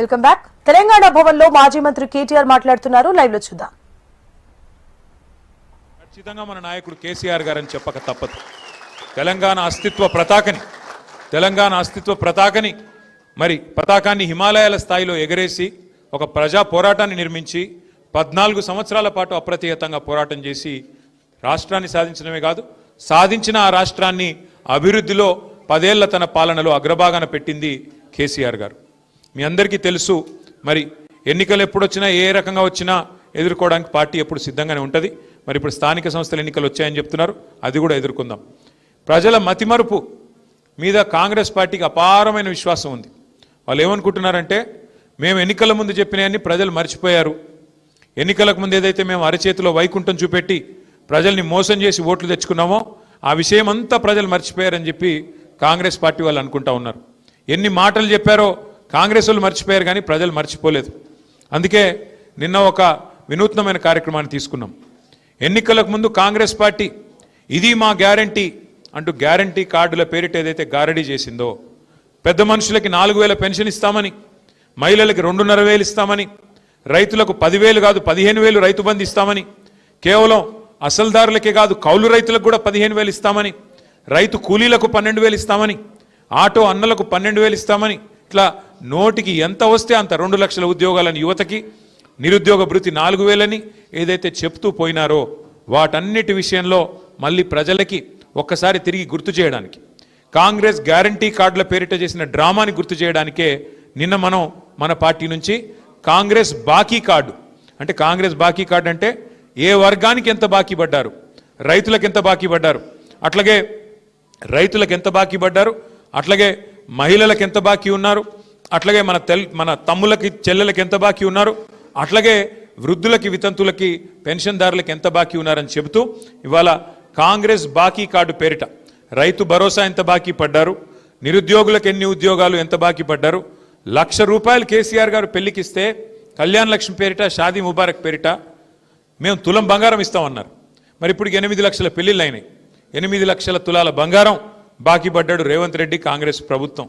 Welcome back. Telangana భవన్లో మాజీ మంత్రి కేటీఆర్ మాట్లాడుతున్నారు. లైవ్లో చూద్దాం. ఖచ్చితంగా మన నాయకుడు కేసీఆర్ గారని చెప్పక తప్పదు. తెలంగాణ అస్తిత్వ ప్రతాకని తెలంగాణ అస్తిత్వ ప్రతాకని మరి పతాకాన్ని హిమాలయాల స్థాయిలో ఎగరేసి ఒక ప్రజా పోరాటాన్ని నిర్మించి పద్నాలుగు సంవత్సరాల పాటు అప్రతిహతంగా పోరాటం చేసి రాష్ట్రాన్ని సాధించడమే కాదు సాధించిన ఆ రాష్ట్రాన్ని అభివృద్ధిలో పదేళ్ళ తన పాలనలో అగ్రభాగాన పెట్టింది కేసీఆర్ గారు. మీ అందరికీ తెలుసు మరి ఎన్నికలు ఎప్పుడు వచ్చినా ఏ రకంగా వచ్చినా ఎదుర్కోవడానికి పార్టీ ఎప్పుడు సిద్ధంగానే ఉంటుంది. మరి ఇప్పుడు స్థానిక సంస్థల ఎన్నికలు వచ్చాయని చెప్తున్నారు అది కూడా ఎదుర్కొందాం. ప్రజల మతిమరుపు మీద కాంగ్రెస్ పార్టీకి అపారమైన విశ్వాసం ఉంది. వాళ్ళు ఏమనుకుంటున్నారంటే మేము ఎన్నికల ముందు చెప్పినవన్నీ ప్రజలు మర్చిపోయారు. ఎన్నికలకు ముందు ఏదైతే మేము అరచేతిలో వైకుంఠం చూపెట్టి ప్రజల్ని మోసం చేసి ఓట్లు తెచ్చుకున్నామో ఆ విషయం అంతా ప్రజలు మర్చిపోయారని చెప్పి కాంగ్రెస్ పార్టీ వాళ్ళు అనుకుంటా ఉన్నారు. ఎన్ని మాటలు చెప్పారో కాంగ్రెస్ వాళ్ళు మర్చిపోయారు కానీ ప్రజలు మర్చిపోలేదు. అందుకే నిన్న ఒక వినూత్నమైన కార్యక్రమాన్ని తీసుకున్నాం. ఎన్నికలకు ముందు కాంగ్రెస్ పార్టీ ఇది మా గ్యారంటీ అంటూ గ్యారంటీ కార్డుల పేరిట ఏదైతే గారడీ చేసిందో పెద్ద మనుషులకి నాలుగు వేల పెన్షన్ ఇస్తామని మహిళలకి రెండున్నర వేలు ఇస్తామని రైతులకు పదివేలు కాదు పదిహేను వేలు రైతు బంధు ఇస్తామని కేవలం అసలుదారులకే కాదు కౌలు రైతులకు కూడా పదిహేను వేలు ఇస్తామని రైతు కూలీలకు పన్నెండు వేలు ఇస్తామని ఆటో అన్నలకు పన్నెండు వేలు ఇస్తామని ఇట్లా నోటికి ఎంత వస్తే అంత రెండు లక్షల ఉద్యోగాలని యువతకి నిరుద్యోగ భృతి నాలుగు వేలని ఏదైతే చెప్తూ పోయినారో వాటన్నిటి విషయంలో మళ్ళీ ప్రజలకి ఒక్కసారి తిరిగి గుర్తు చేయడానికి. కాంగ్రెస్ గ్యారంటీ కార్డుల పేరిట చేసిన డ్రామాని గుర్తు చేయడానికే నిన్న మనం మన పార్టీ నుంచి కాంగ్రెస్ బాకీ కార్డు అంటే కాంగ్రెస్ బాకీ కార్డు అంటే ఏ వర్గానికి ఎంత బాకీ పడ్డారు రైతులకు ఎంత బాకీ పడ్డారు అట్లాగే రైతులకు ఎంత బాకీ పడ్డారు అట్లాగే మహిళలకు ఎంత బాకీ ఉన్నారు? అట్లాగే మన తెల్ మన తమ్ములకి చెల్లెలకి ఎంత బాకీ ఉన్నారు? అట్లాగే వృద్ధులకి వితంతులకి పెన్షన్దారులకి ఎంత బాకీ ఉన్నారని చెబుతూ ఇవాళ కాంగ్రెస్ బాకీ కార్డు పేరిట రైతు భరోసా ఎంత బాకీ పడ్డారు? నిరుద్యోగులకు ఎన్ని ఉద్యోగాలు ఎంత బాకీ పడ్డారు? లక్ష రూపాయలు కేసీఆర్ గారు పెళ్ళికిస్తే కళ్యాణ్ లక్ష్మి పేరిట షాదీ ముబారక్ పేరిట మేము తులం బంగారం ఇస్తామన్నారు. మరి ఇప్పుడు ఎనిమిది లక్షల పెళ్ళిళ్ళు అయినాయి. ఎనిమిది లక్షల తులాల బంగారం బాకీ పడ్డాడు రేవంత్ రెడ్డి కాంగ్రెస్ ప్రభుత్వం.